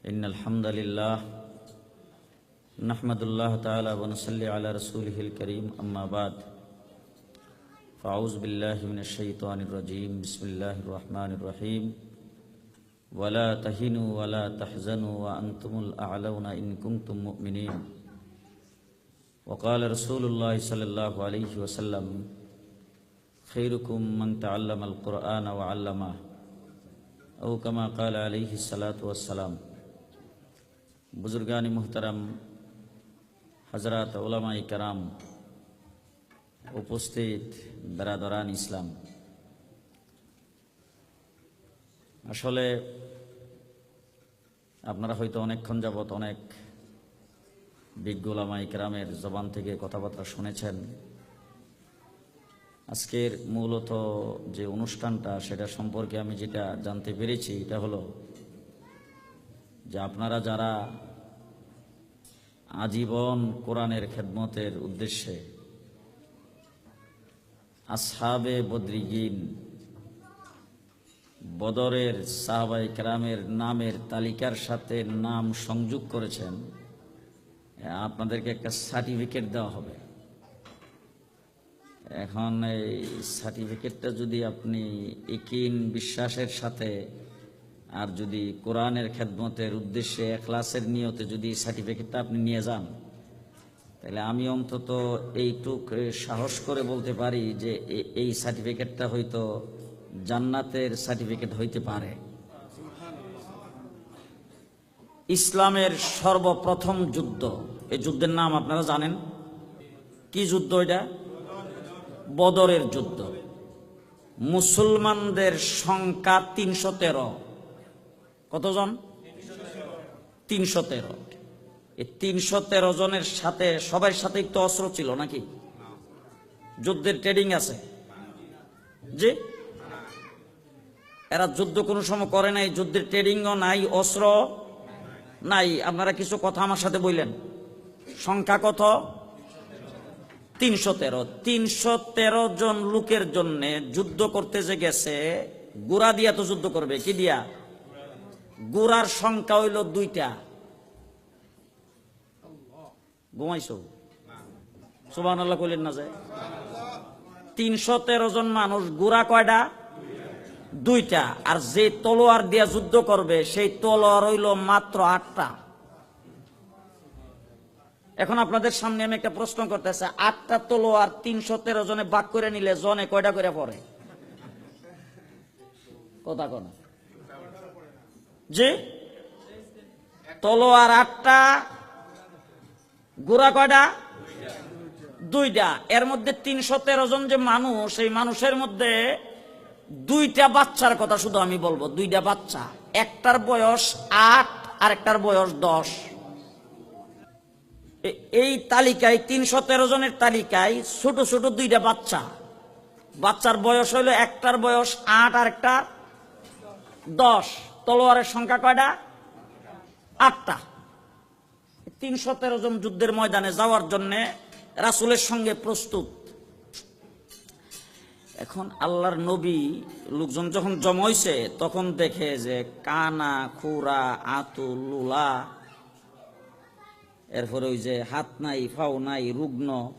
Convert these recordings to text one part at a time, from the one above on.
إن الحمد لله نحمد الله تعالى ونصلي على رسوله الكريم أما بعد. فأعوذ بالله من الشيطان الرجيم. بسم الله الرحمن الرحيم. ولا تهنوا ولا تحزنوا وأنتم الأعلون إن كنتم مؤمنين. وقال رسول الله صلى الله عليه وسلم خيركم من تعلم القرآن وعلمه. أو كما قال عليه الصلاة والسلام বুজুর্গানি মুহতারাম হজরত ওলামাই কারাম উপস্থিত বেরাদরান ইসলাম। আসলে আপনারা হয়তো অনেকক্ষণ যাবৎ অনেক বিজ্ঞ ওলামাই কারামের জবান থেকে কথাবার্তা শুনেছেন। আজকের মূলত যে অনুষ্ঠানটা, সেটা সম্পর্কে আমি যেটা জানতে পেরেছি, এটা হলো যে আপনারা যারা আজীবন কোরআনের খেদমতের উদ্দেশ্যে আসহাবে বদ্রিগিন, বদরের সাহাবাই কেরামের নামের তালিকার সাথে নাম সংযোগ করেছেন। আপনাদেরকে একটা সার্টিফিকেট দেওয়া হবে। এখন এই সার্টিফিকেটটা যদি আপনি একিন বিশ্বাসের সাথে আর যদি কোরআনের খেদমতের উদ্দেশ্যে ক্লাসের নিয়তে যদি সার্টিফিকেটটা আপনি নিয়ে যান, তাহলে আমি অন্তত এইটুক সাহস করে বলতে পারি যে এই সার্টিফিকেটটা হয়তো জান্নাতের সার্টিফিকেট হইতে পারে। ইসলামের সর্বপ্রথম যুদ্ধ এই যুদ্ধের নাম আপনারা জানেন? কি যুদ্ধ এটা? বদরের যুদ্ধ। মুসলমানদের সংখ্যা তিনশো তেরো। কতজন? তিনশো তেরো। এই তিনশো তেরো জনের সাথে সবার সাথে একটু অস্ত্র ছিল নাকি? যুদ্ধের ট্রেডিং আছে। জি? এরা যুদ্ধ কোনো সময় করে নাই, যুদ্ধের ট্রেডিংও নাই, অস্ত্র নাই। আপনারা কিছু কথা আমার সাথে বললেন। সংখ্যা কত? তিনশো তেরো। তিনশো তেরো জন লোকের জন্য যুদ্ধ করতে যে গেছে, গুড়া দিয়া তো যুদ্ধ করবে, কি দিয়া? গুড়ার সংখ্যা হইল দুইটা। ঘুমাইছো? সুবাহ কইলেন না যায় তিনশো তেরো জন মানুষ গুড়া কয়টা? দুইটা। আর যে তলোয়ার দিয়া যুদ্ধ করবে, সেই তলোয়ার হইল মাত্র আটটা। এখন আপনাদের সামনে আমি একটা প্রশ্ন করতেছি, আটটা তলোয়ার তিনশো তেরো জনে বাক করে নিলে জনে কয়টা করে পড়ে? কথা কোনা। যে তলোয়ার আটটা, গোড়া কয়টা? দুইটা। এর মধ্যে তিনশো তেরো জন যে মানুষ, এই মানুষের মধ্যে দুইটা বাচ্চার কথা শুধু আমি বলব, দুইটা বাচ্চা। একটার বয়স আট আর একটার বয়স দশ। এই তালিকায় তিনশো তেরো জনের তালিকায় ছোট ছোট দুইটা বাচ্চা। বাচ্চার বয়স হইল একটার বয়স আট আর একটা দশ। তলোয়ারের সংখ্যা কয়টা? আটটা। তিনশো তেরো জন যুদ্ধের ময়দানে যাওয়ার জন্য রাসুলের সঙ্গে প্রস্তুত। এখন আল্লাহর নবী লোকজন যখন জমাইছে তখন দেখে যে কানা, খুরা আতু লুলা, এরপরে ওই যে হাত নাই, ফাও নাই, রুগ্ন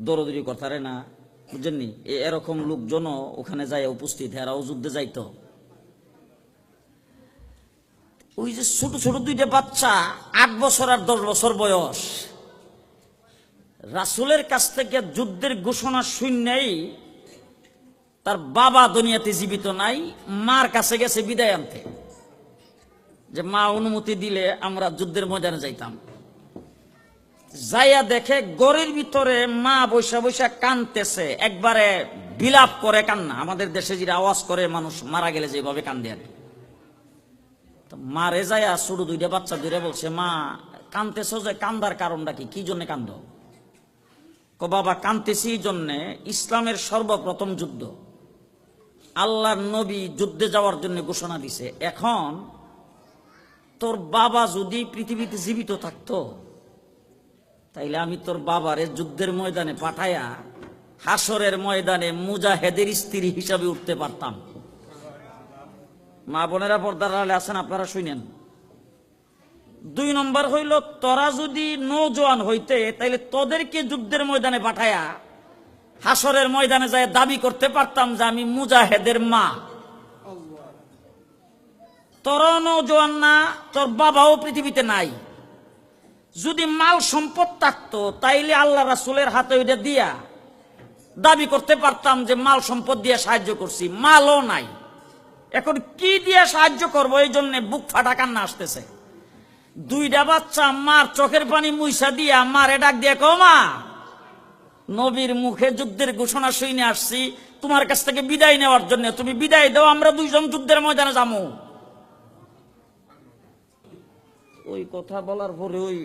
দৌড়দৌড়ি করতারে না বুঝছেননি এ- এরকম লোকজনও ওখানে যায় উপস্থিত এরাও যুদ্ধে যাইতো। ওই যে ছোট ছোট দুইটা বাচ্চা, আট বছর আর দশ বছর বয়স। রাসুলের কাছ থেকে যুদ্ধের ঘোষণা শূন্যই তার বাবা দুনিয়াতে জীবিত নাই, মার কাছে গেছে বিদায় আনতে। যে মা অনুমতি দিলে আমরা যুদ্ধের ময়দানে যাইতাম। যাইয়া দেখে গড়ের ভিতরে মা বৈশা বৈশা কানতেছে, একবারে বিলাপ করে কান্না। আমাদের দেশে যে আওয়াজ করে, মানুষ মারা গেলে যেভাবে কান্দে আর কি। তো মারে যাইয়া ছোট দুইটা বাচ্চা দুইটা বলছে, মা, কানতেছো যে কান্দার কারণটা কি? কি জন্য কান্দ? কো, বাবা, কানতেছি জন্যে ইসলামের সর্বপ্রথম যুদ্ধ। আল্লাহর নবী যুদ্ধে যাওয়ার জন্য ঘোষণা দিছে। এখন তোর বাবা যদি পৃথিবীতে জীবিত থাকতো, তাইলে আমি তোর বাবারে যুদ্ধের ময়দানে পাঠায়া হাসরের ময়দানে মুজাহেদের স্ত্রী হিসাবে উঠতে পারতাম। মা বোনেরা পর্দার আড়ালে আছেন, আপনারা শুনেন। দুই নম্বর হইল, তোরা যদি নৌজওয়ান হইতে, তাইলে তোদেরকে যুদ্ধের ময়দানে পাঠায়া, হাসরের ময়দানে যায় দাবি করতে পারতাম যে আমি মুজাহেদের মা। তোরও নৌজওয়ান না, তোর বাবাও পৃথিবীতে নাই। যদি মাল সম্পদ থাকতো, তাইলে আল্লাহ রাসুলের হাতে ওইটা দিয়া দাবি করতে পারতাম যে মাল সম্পদ দিয়ে সাহায্য করছি, মালও নাই। এখন কি দিয়ে সাহায্য করব? এই জন্য বুক ফাটা কান্না আসতেছে। দুইটা বাচ্চা মার চোখের পানি মুইসা দিয়া মারে ডাক দিয়ে কো মা, নবীর মুখে যুদ্ধের ঘোষণা শুনে আসছি, তোমার কাছ থেকে বিদায় নেওয়ার জন্য। তুমি বিদায় দাও, আমরা দুইজন যুদ্ধের ময়দানে যাব ওই কথা বলার পরে ওই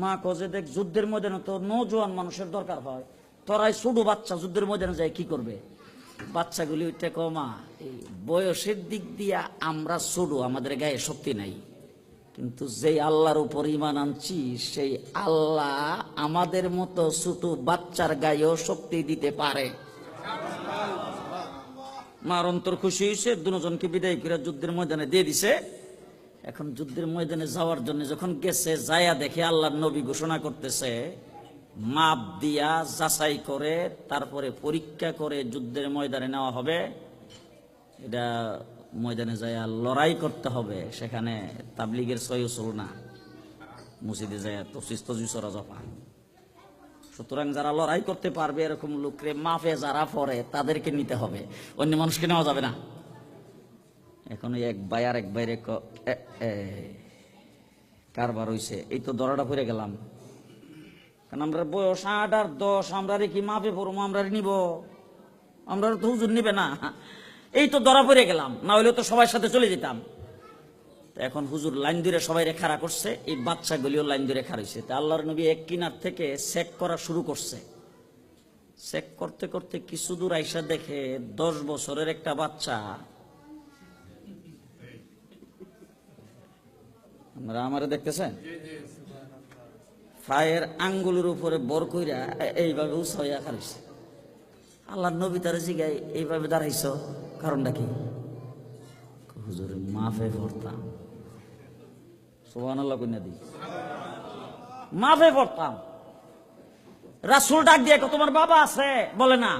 মা কজে দেখ, যুদ্ধের ময়দানে তো নজওয়ান মানুষের দরকার হয়। তোরাই ছোট বাচ্চা যুদ্ধের ময়দানে যায়, কি করবে? বাচ্চাগুলি ওইটা কমা এই বয়সের দিক দিয়া আমরা ছোট আমাদের গায়ে শক্তি নাই। কিন্তু যেই আল্লাহর উপর ইমান আনছি, সেই আল্লাহ আমাদের মতো ছোট বাচ্চার গায়েও শক্তি দিতে পারে। মার অন্তর খুশি হয়েছে দুজনকে বিদায় করে যুদ্ধের ময়দানে দিয়ে দিছে। এখন যুদ্ধের ময়দানে যাওয়ার জন্য যখন গেছে, যায়া দেখে আল্লাহর নবী ঘোষণা করতেছে মাপ দিয়া যাচাই করে, তারপরে পরীক্ষা করে যুদ্ধের ময়দানে নেওয়া হবে। এটা ময়দানে যায় লড়াই করতে হবে, সেখানে তাবলিগের সয়সল না মসজিদে যায় তফসিস তজিসরা জপা সুতরাং যারা লড়াই করতে পারবে, এরকম লোকরে মাফে যারা পড়ে, তাদেরকে নিতে হবে, অন্য মানুষকে নেওয়া যাবে না। এখন এক ভাই আর এক বাইরে কারবার হইছে, এই তো দরাটা পড়ে গেলাম। কারণ আমরা বয়স আট আর দশ আমরা কি মাপে পড়ব আমরা নিব? আমরা তো হুজুর নিবে না। এই তো ধরা পড়ে গেলাম, না হইলে তো সবার সাথে চলে যেতাম। এখন হুজুর লাইন ধরে সবাই খাড়া করছে, এই বাচ্চাগুলিও লাইন ধরে হয়েছে তা আল্লাহর নবী এক কিনার থেকে চেক করা শুরু করছে। চেক করতে করতে কিছু দূর আইসা দেখে দশ বছরের একটা বাচ্চা। আমরা আমারে দেখতেছেন? ফায়ের আঙ্গুলের উপরে বর কইরা এইভাবে উৎসাহিয়া খারিছে আল্লাহ নবী তার জিগাই এইভাবে দাঁড়াইছ, কারণটা কি? হুজুর মাফে পড়তাম সোহান আল্লাহ কন্যা দি। মাফে পড়তাম রাসুল ডাক দিয়ে তোমার বাবা আছে? বলে, না।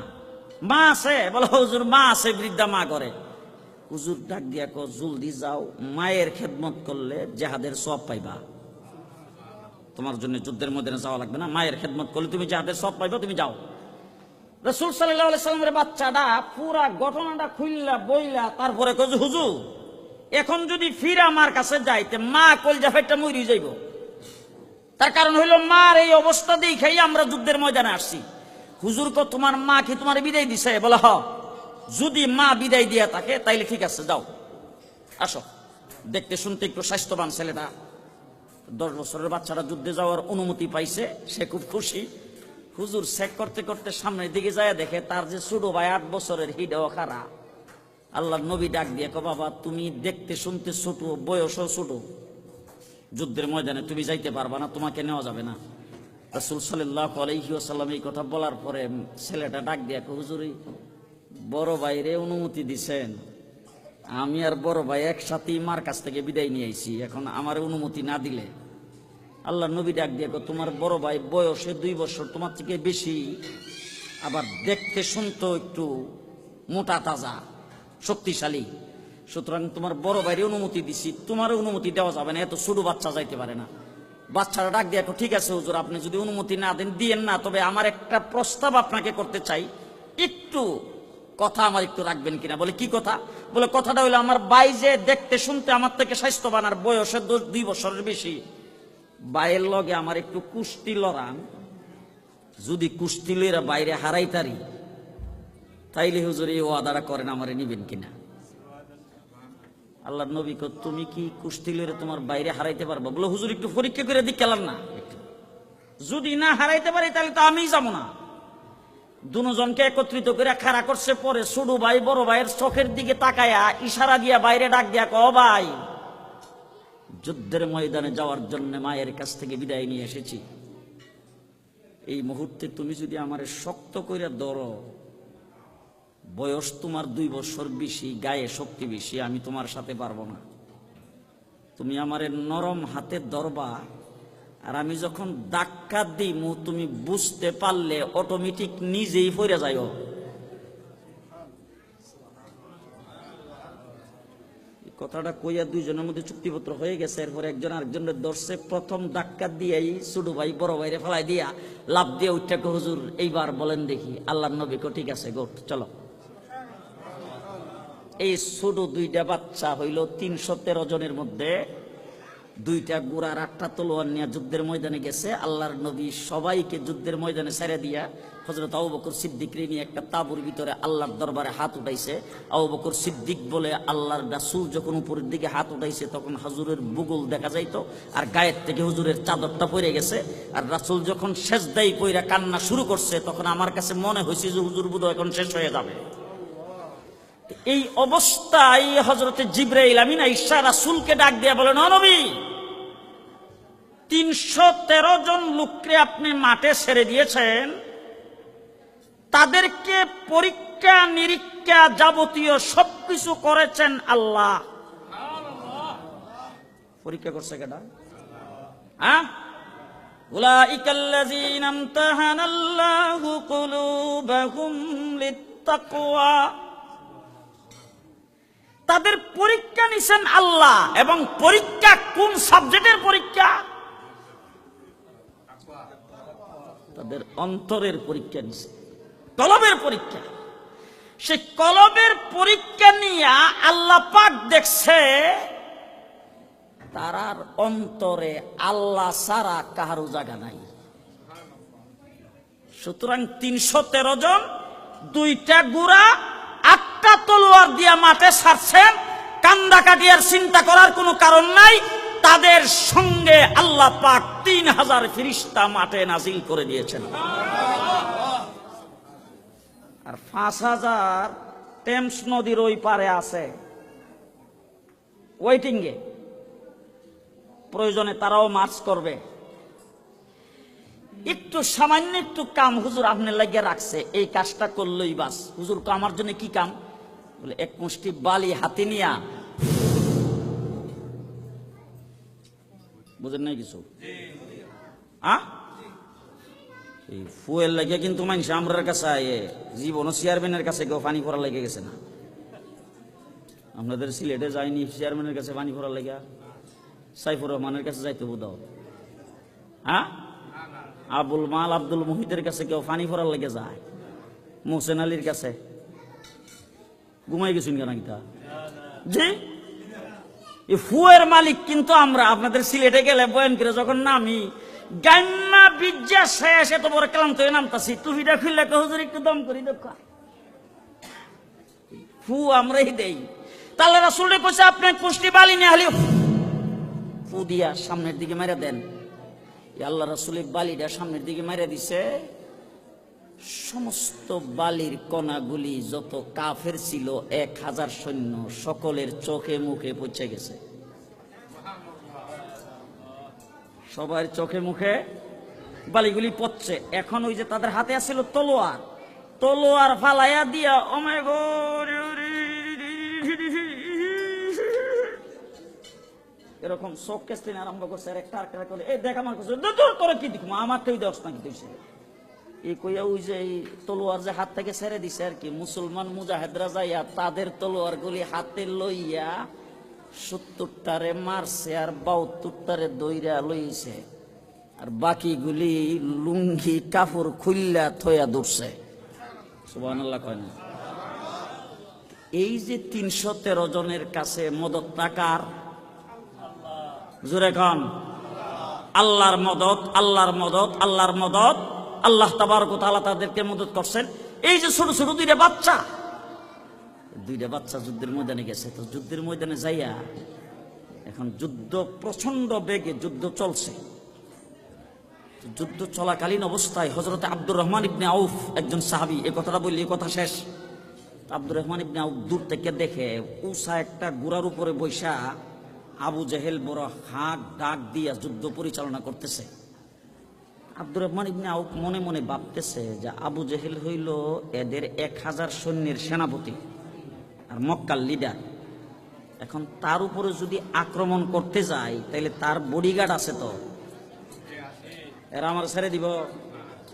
মা আছে? বলে, হুজুর, মা আছে, বৃদ্ধা মা করে। হুজুর ডাক দিয়া জলদি যাও, মায়ের খেদমত করলে জেহাদের সব পাইবা। তোমার জন্য যুদ্ধের মধ্যে যাওয়া লাগবে না। মায়ের খেদমত করলে তুমি জেহাদের সব পাইবা, তুমি যাও। রসুল সাল্লামের বাচ্চাটা পুরা ঘটনাটা খুললা বইলা তারপরে কজ হুজুর, এখন যদি ফিরে আমার কাছে যাইতে, মা কলজা ফেটটা মরি যাইব। তার কারণ হইল মার এই অবস্থা দেখেই আমরা যুদ্ধের ময়দানে আসছি। হুজুর কো তোমার মা কি তোমার বিদায় দিছে? বলে, হ। যদি মা বিদায় দিয়া থাকে, তাইলে ঠিক আছে, যাও। আসো। দেখতে শুনতে একটু স্বাস্থ্যবান ছেলেটা। দশ বছরের বাচ্চারা যুদ্ধে যাওয়ার অনুমতি পাইছে, সে খুব খুশি। হুজুর চেক করতে করতে সামনের দিকে যায়, দেখে তার যে ছোট ভাই আট বছরের হিডেও খারা আল্লাহ নবী ডাক দিয়ে কো বাবা, তুমি দেখতে শুনতে ছোট, বয়সও ছোট। যুদ্ধের ময়দানে তুমি যাইতে পারবা না, তোমাকে নেওয়া যাবে না। রসুল সাল্লাহ আলহিউসাল্লাম এই কথা বলার পরে ছেলেটা ডাক দিয়ে হুজুরি বড় ভাইরে অনুমতি দিছেন। আমি আর বড় ভাই একসাথেই মার কাছ থেকে বিদায় নিয়ে আইছি। এখন আমার অনুমতি না দিলে আল্লাহ নবী ডাক দিয়ে তোমার বড় ভাই বয়সে দুই বছর, তোমার থেকে বেশি। আবার দেখতে শুনতো একটু মোটা তাজা, শক্তিশালী। সুতরাং তোমার বড় ভাইয়ের অনুমতি দিছি। তোমার অনুমতি দেওয়া যাবে না, এত ছোট বাচ্চা যাইতে পারে না। বাচ্চারা ডাক দিয়ে ঠিক আছে হুজুর, আপনি যদি অনুমতি না দেন, দিয়েন না। তবে আমার একটা প্রস্তাব আপনাকে করতে চাই। একটু কথা আমার একটু রাখবেন কিনা? বলে কি কথা? বলে কথাটা হইল আমার বাই যে দেখতে শুনতে আমার থেকে স্বাস্থ্যবান আর বয়সের দুই বছরের বেশি বাইয়ের লগে আমার একটু কুস্তি লড়ান। যদি কুস্তি লইরা বাইরে হারাইতারি তাইলে হুজুর এই ওয়াদাটা করেন আমারে নিবেন কিনা? আল্লাহ নবী কো, তুমি কি কুস্তি লইরে তোমার বাইরে হারাইতে পারব? বলে হুজুর একটু পরীক্ষা করে দিক না যদি না হারাইতে পারি তাহলে তো আমিই যাব না। দুজনকে একত্রিত করে খাড়া করছে, পরে ছোট ভাই, বড় ভাইয়ের চোখের দিকে তাকায়া ইশারা দিয়া বাইরে ডাক দিয়া ক ভাই, যুদ্ধের ময়দানে যাওয়ার জন্য মায়ের কাছ থেকে বিদায় নিয়ে এসেছি। এই মুহূর্তে তুমি যদি আমার শক্ত করে ধরো, বয়স তোমার দুই বছর বেশি, গায়ে শক্তি বেশি, আমি তোমার সাথে পারব না। তুমি আমার নরম হাতে ধরবা আর আমি যখন ধাক্কা দিই তুমি বুঝতে পারলে অটোমেটিক নিজেই যাইও এই কথাটা কইয়া দুইজনের মধ্যে চুক্তিপত্র হয়ে গেছে, এরপর একজন আরেকজনের দর্শে প্রথম ধাক্কা দিয়েই ছোট ভাই, বড় ভাইরে ফেলাই দিয়া লাভ দিয়ে উঠটাকে হুজুর, এইবার বলেন দেখি আল্লাহ নবীকে ঠিক আছে গোট চলো। এই ছোট দুইটা বাচ্চা হইল তিনশো তেরো জনের মধ্যে দুইটা গুড়ার আটটা তলোয়ার নিয়ে যুদ্ধের ময়দানে গেছে। আল্লাহর নবী সবাইকে যুদ্ধের ময়দানে ছেড়ে দিয়া হজরত আবু বকর সিদ্দিকরে নিয়ে একটা তাবুর ভিতরে আল্লাহর দরবারে হাত উঠাইছে। আবু বকর সিদ্দিক বলে আল্লাহর রাসূল যখন উপরের দিকে হাত উঠাইছে তখন হুজুরের বুগল দেখা যাইতো আর গায়ের থেকে হুজুরের চাদরটা পড়ে গেছে। আর রাসুল যখন শেষদাই পইরা কান্না শুরু করছে তখন আমার কাছে মনে হয়েছে যে হুজুর বুধ এখন শেষ হয়ে যাবে। এই অবস্থায় হজরতে জিব্রাইল আমিন ঈশা রাসুলকে ডাক দিয়ে বলেন "ও নবী তিনশো তেরো জন লোককে আপনি মাঠে ছেড়ে দিয়েছেন তাদেরকে পরীক্ষা নিরীক্ষা যাবতীয় সবকিছু করেছেন আল্লাহ পরীক্ষা করছে কেটা হ্যাঁ أولئك الذين امتحن الله قلوبهم للتقوى তাদের পরীক্ষা নিছেন আল্লাহ এবং পরীক্ষা কোন সাবজেক্টের পরীক্ষা? তাদের অন্তরের পরীক্ষা নিছে, কলবের পরীক্ষা। সে কলবের পরীক্ষা নিয়ে আল্লাহ পাক দেখছে তারার অন্তরে আল্লাহ সারা কাহারও জায়গা নাই। সুতরাং তিনশো তেরো জন, দুইটা গুড়া আটটা তলোয়ার দিয়া মাঠে ছাড়ছেন কান্দা কাটিয়ার চিন্তা করার কোনো কারণ নাই, তাদের সঙ্গে আল্লাহ পাক তিন হাজার ফিরিস্তা মাঠে নাজিল করে দিয়েছেন। আর পাঁচ হাজার টেমস নদীর ওই পারে আছে। ওয়েটিংয়ে প্রয়োজনে তারাও মার্চ করবে। একটু সামান্য একটু কাম হুজুর আপনার লাগিয়ে রাখছে, এই কাজটা করলেই বাস। হুজুর আমার জন্য কি কাম? বলে, এক মুষ্টি বালি হাতে নিয়া। বুঝেন নাই কিছু? আ? এই ফুয়েল লাগে কিন্তু মানুষ আমরার কাছে আয়ে জীবনও চেয়ারম্যানের কাছে কেউ পানি ভরা লেগে গেছে না। আপনাদের সিলেটে যায়নি চেয়ারম্যানের কাছে পানি ভরা লেগা সাইফুর রহমানের কাছে যাইতে বুধাও হ্যাঁ আবুল মাল আব্দুল মুহিতের কাছে কেউ ফানি ফরার লেগে যায়? মোহসেন আলীর কাছে? ঘুমাই গেছুন কেন গীতা? জি এই ফুয়ের মালিক কিন্তু আমরা, আপনাদের সিলেটে গেলে বয়ান করে যখন নামি বিজ্জা শেষ, এত বড় ক্লান্ত হয়ে নামতাছি। হুজুর, একটু দম করি, দেখা। ফু, আমরাই দেই। তাহলে রাসুলটা কইছে, আপনি পুষ্টি বালি নিয়ে হলি ফু দিয়া সামনের দিকে মেরে দেন। আল্লাহ রাসুলের বালিটা সামনের দিকে মেরে দিছে। সমস্ত বালির কণাগুলি যত কাফের ছিল, এক হাজার সৈন্য সকলের চোখে মুখে পৌঁছে গেছে। সবার চোখে মুখে বালিগুলি পড়ছে। এখন ওই যে তাদের হাতে আসছিল তলোয়ার। তলোয়ার ফালাইয়া দিয়া, ওমে গো, রে রে এরকম চোখ কেসলিন আরম্ভ করছে। আর একটা আরেকটা করে এই দেখ আমার কাছে, দূর করে কি দেখব? আমার কেউ দেওয়াস না কি দিয়েছে কইয়া ওই যে তলোয়ার যে হাত থেকে দিছে আর কি, মুসলমান মুজাহেদরা যাইয়া তাদের তলোয়ার গুলি হাতে লইয়া সত্তরটারে মারছে আর বাউত্তরটারে দইরা লইছে। আর বাকিগুলি লুঙ্গি, কাপড় খুললা থইয়া দৌড়ছে এই যে তিনশো তেরো জনের কাছে মদত টাকার জোরে খান আল্লাহর মদত আল্লাহর মদত আল্লাহর মদত। আল্লাহ তাবারক তাআলা তাদেরকে মদত করছেন। এই যে ছোট ছোট দুইটা বাচ্চা দুইটা বাচ্চা যুদ্ধের ময়দানে গেছে, তো যুদ্ধের ময়দানে যাইয়া এখন যুদ্ধ প্রচণ্ড বেগে যুদ্ধ চলছে। যুদ্ধ চলাকালীন অবস্থায় হজরত আব্দুর রহমান ইবনে আউফ একজন সাহাবি, এ কথাটা বললি এই কথা শেষ। আব্দুর রহমান ইবনে আউফ দূর থেকে দেখে উষা একটা গুড়ার উপরে বৈশা আবু জেহেল বড় হাঁক ডাক দিয়া যুদ্ধ পরিচালনা করতেছে। আব্দুর রহমান ইবনে আউফ মনে মনে ভাবতেছে যে আবু জেহেল হইল এদের এক হাজার সৈন্যের সেনাপতি আর মক্কার লিডার এখন তার উপরে যদি আক্রমণ করতে যাই তাহলে তার বডিগার্ড আছে তো। এরা আমার ছেড়ে দিব,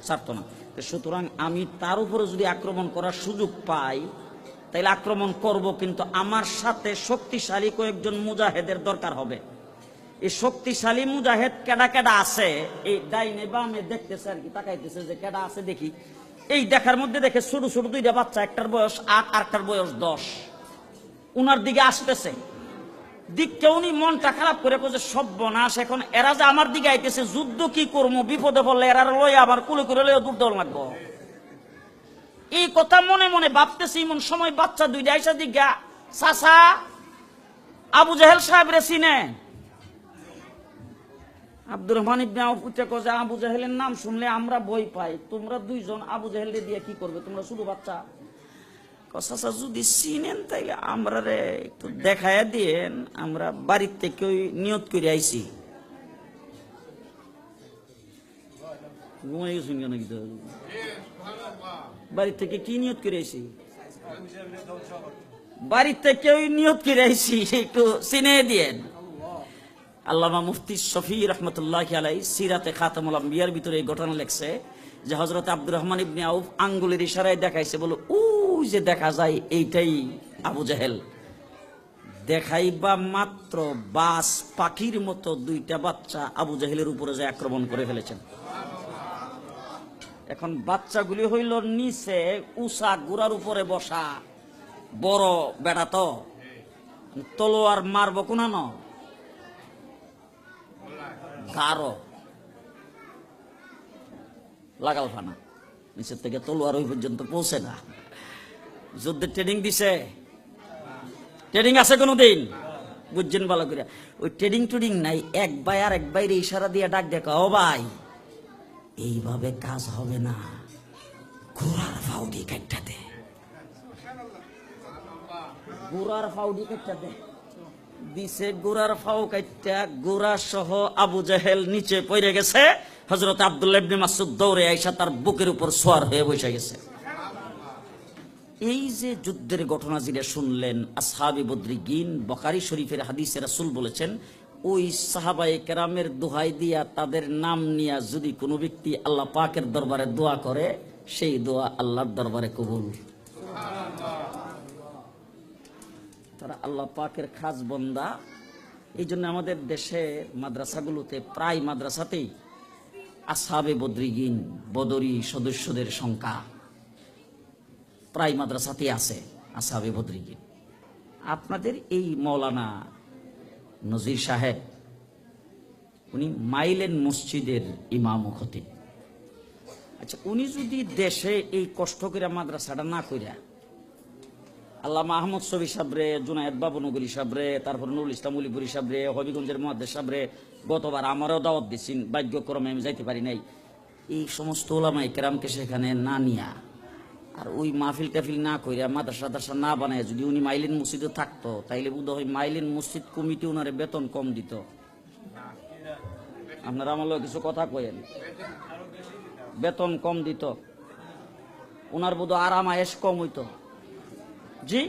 ছাড়তো না। সুতরাং আমি তার উপরে যদি আক্রমণ করার সুযোগ পাই তাহলে আক্রমণ করব, কিন্তু আমার সাথে শক্তিশালী কয়েকজন মুজাহেদের দরকার হবে। এই শক্তিশালী মুজাহেদ কেডা কেডা আছে? এই ডাইনে বামে দেখতেছে আর কি, তাকাইতেছে যে কেডা আছে দেখি। এই দেখার মধ্যে দেখে ছোট ছোট দুইটা বাচ্চা, একটার বয়স আট আটটার বয়স দশ। উনার দিকে আসতেছে। দিককে উনি মনটা খারাপ করে যে সব্যনাশ, এখন এরা যে আমার দিকে আইতেছে, যুদ্ধ কি করব? বিপদে পড়লে এরা লই আবার কুলে করে দূর দল লাগবো? এই কথা মনে মনে ভাবতেছি, এমন সময় বাচ্চা দুইটা আইসা দিগা, চাচা, আবু জাহেল সাহেব রে চিনে আব্দুর রহমান ইবনে আউফ আবু জাহেলের নাম শুনলে আমরা ভয় পাই। তোমরা দুইজন আবু জাহেল দিয়ে কি করবে? তোমরা শুধু বাচ্চা? কসাসা যদি চিনেন তাইলে আমরা রে একটু দেখায় দিয়েন, আমরা বাড়ির থেকে ওই নিয়ত করে আইছি। ঘুমাই বাড়ির থেকে কি নিয়ত করে আইছি? বাড়ির থেকে ওই নিয়ত করে আইছি, একটু চিনে দিয়েন আল্লামা মুফতি শফি রহমতুল্লাহ আলাই সিরাতে খাতামুল আম্বিয়ার ভিতরে এই ঘটনা লেখছে যে হজরত আব্দুর রহমান ইবনে আউফ আঙ্গুলের ইশারায় দেখাইছে, বলো ওই যে দেখা যায় এইটাই আবু জাহেল। দেখাইবা মাত্র বাস পাখির মতো দুইটা বাচ্চা আবু জাহেলের উপরে যে আক্রমণ করে ফেলেছেন। এখন বাচ্চাগুলি হইল নিচে উষা গুড়ার উপরে বসা, বড় বেড়া তো। তলোয়ার মারব কোনানো গারো লাগাল ফানা। নিচের থেকে তলোয়ার ওই পর্যন্ত পৌঁছে না। যুদ্ধের ট্রেনিং দিছে। ট্রেনিং আছে কোনোদিন? বুঝছেন ভালো করে। ওই ট্রেনিং টুডিং নাই, এক ভাই আর এক বাইরে ইশারা দিয়ে ডাক দেখা ও ভাই, এইভাবে কাজ হবে না। ঘোড়ার ফাউডি কাটটাতে ঘোড়ার ফাউডি কাটটাতে দিছে গোড়ার ফাও কাইটা গোড়া সহ আবু জাহেল নিচে পড়ে গেছে। হজরত আব্দুল্লাহ ইবনে মাসুদ দৌড়ে আইসা তার বুকের উপর সোয়ার হয়ে বসে গেছে। এই যে যুদ্ধের ঘটনা যেটা শুনলেন, আসহাবি বদ্রিগিন বকারি শরীফের হাদিসে রাসূল বলেছেন, ওই সাহাবায়ে কেরামের দোহাই দিয়া তাদের নাম নিয়া যদি কোনো ব্যক্তি আল্লাহ পাকের দরবারে দোয়া করে, সেই দোয়া আল্লাহর দরবারে কবুল। তারা আল্লাহ পাকের খাস বন্দা। এই জন্য আমাদের দেশে মাদ্রাসাগুলোতে প্রায় মাদ্রাসাতেই আসাবে বদ্রিগিন, বদরি সদস্যদের সংখ্যা প্রায় মাদ্রাসাতেই আছে আসাবে বদ্রিগিন। আপনাদের এই মৌলানা নজির সাহেব, উনি মাইলেন মসজিদের ইমাম খতিব। আচ্ছা উনি যদি দেশে এই কষ্ট করে মাদ্রাসাটা না কইরা আল্লাহ মাহমুদ সবি সাবরে, জুনায়দ বাবু নগরী সাবরে, তারপর নুরুল ইসলাম উলিপুরি সাবরে, হবিগঞ্জের মহাদেশ সাবরে, গতবার আমারও দাওয়াত দিচ্ছেন ভাগ্যক্রমে আমি যাইতে পারি নাই। এই সমস্ত ওলামাই কেরামকে সেখানে না নিয়া, আর ওই মাহফিল টাফিল না কইরা মাদ্রাসা দাসা না বানায় যদি উনি মাইলিন মসজিদে থাকতো, তাইলে বোধ হয় মাইলিন মসজিদ কমিটি ওনারে বেতন কম দিত। আপনারা আমার কিছু কথা কয়েন বেতন কম দিত। ওনার বোধ আরাম আয়েস কম হইতো। জি?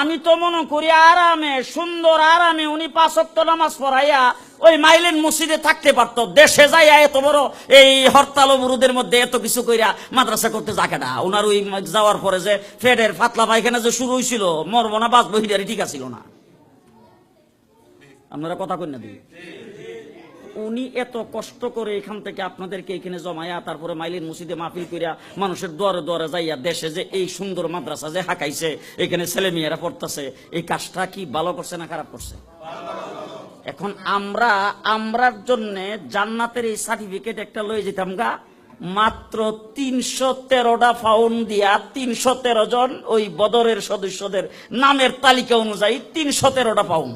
আমি তো মনে করি আরামে, সুন্দর আরামে উনি পাঁচক্ত নামাজ পড়াইয়া ওই মাইলেন মসজিদে থাকতে পারতো। দেশে যাইয়া এত বড় এই হরতাল অবরোধের মধ্যে এত কিছু কইরা মাদ্রাসা করতে যাকে না। ওনার ওই যাওয়ার পরে যে ফেডের পাতলা পায়খানা যে শুরু হয়েছিল মরবো না, বাঁচবো, হিটারি ঠিক আছিল না। আপনারা কথা কই না দিই উনি এত কষ্ট করে এখান থেকে আপনাদেরকে এখানে জমায়া তারপরে মাইলিন মসজিদে মাহফিল করিয়া মানুষের দরে দরে যাইয়া দেশে যে এই সুন্দর মাদ্রাসা যে হাঁকাইছে, এখানে ছেলে মেয়েরা পড়তেছে, এই কাজটা কি ভালো করছে না খারাপ করছে? এখন আমরা, আমরার জন্য জান্নাতের এই সার্টিফিকেট একটা লয়ে যেতাম গা, মাত্র তিনশো তেরোটা ফাউন দিয়া তিনশো তেরো জন ওই বদরের সদস্যদের নামের তালিকা অনুযায়ী তিনশো তেরোটা পাউন্ড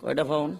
কয়টা পাউন্ড